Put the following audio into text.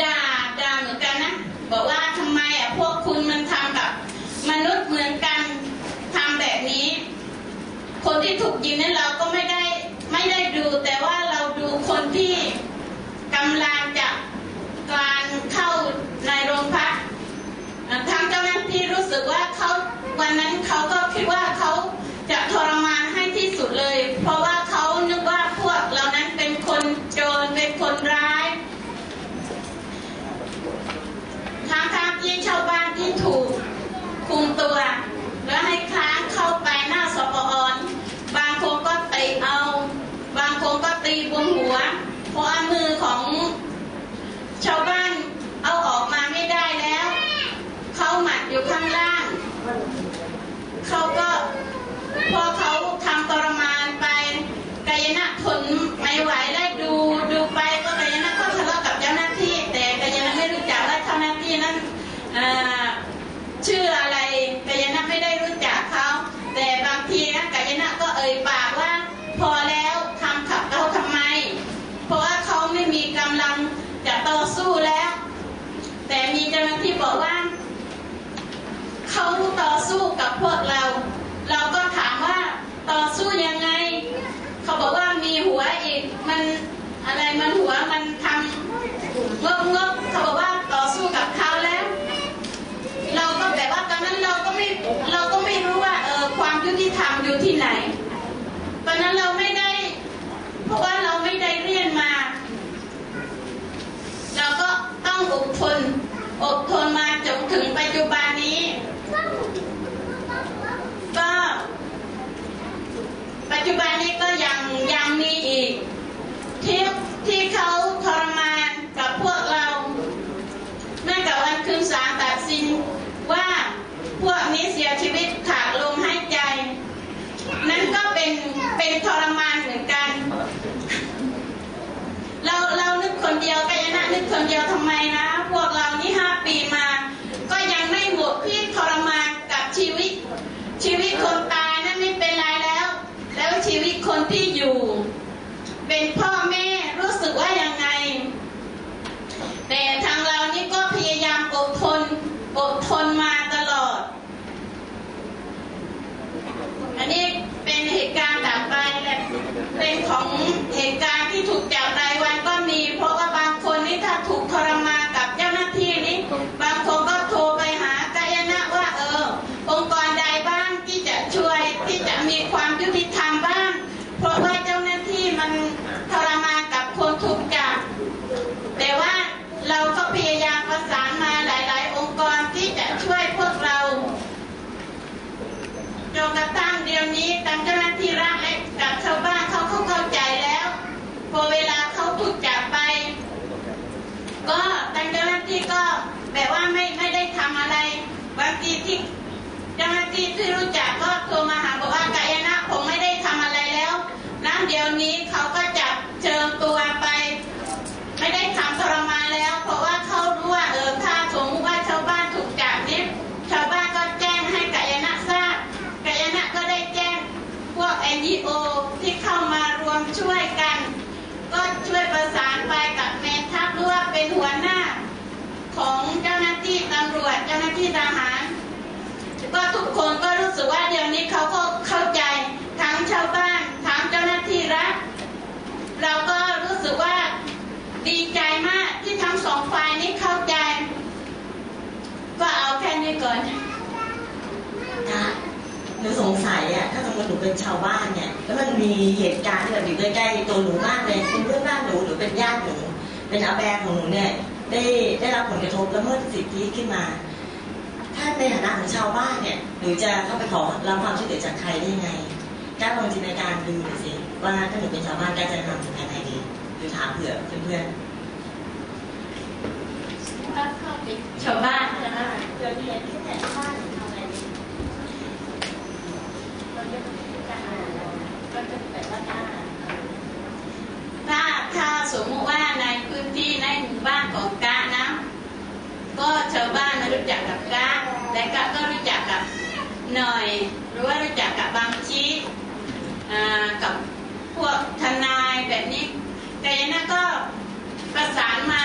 ด่าด่าเหมือนกันนะ บอกว่าทำไมอะพวกคุณมันทำกับมนุษย์เหมือนกันทำแบบนี้ คนที่ถูกยิงนั้นเราก็ไม่ Được. ู่ที่ไหน ตอนนั้นเราไม่ได้ เพราะว่าเราไม่ได้เรียนมา เราก็ต้องอดทนอดทนมาจนถึงปัจจุบันนี้ ก็ ปัจจุบันนี้ก็ยังยังมีอีกที่ที่เขา thinking หนูสงสัยอะถ้าสมมติหนูเป็นชาวบ้านเนี่ย แล้วมันมีเหตุการณ์ที่แบบอยู่ใกล้ๆตัวหนูมากเลยเป็นเพื่อนบ้านหนูหรือเป็นญาติหนู เป็นอาแบงของหนูเนี่ย ได้ได้รับผลกระทบแล้วเมื่อสิทธิขึ้นมา ถ้าในฐานะของชาวบ้านเนี่ยหนูจะเข้าไปขอรับความช่วยเหลือจากใครได้ไงการลองจินตนาการดูสิว่าถ้าหนูเป็นชาวบ้านการจะทำสิ่งไหดีหรือถามเผื่อเพื่อนเข้าไปชาวบ้านนะคะเดี๋ยวเรียนที่ไหนบ้าน ถ้าถ้าสมมติว่าในพื้นที่ในหมู่บ้านของกะนะ ก็ชาวบ้านมารู้จักกับกาและกาก็รู้จักกับหน่อย หรือว่ารู้จักกับบางชีกับพวกทนายแบบนี้แต่ยันะก็ประสานมา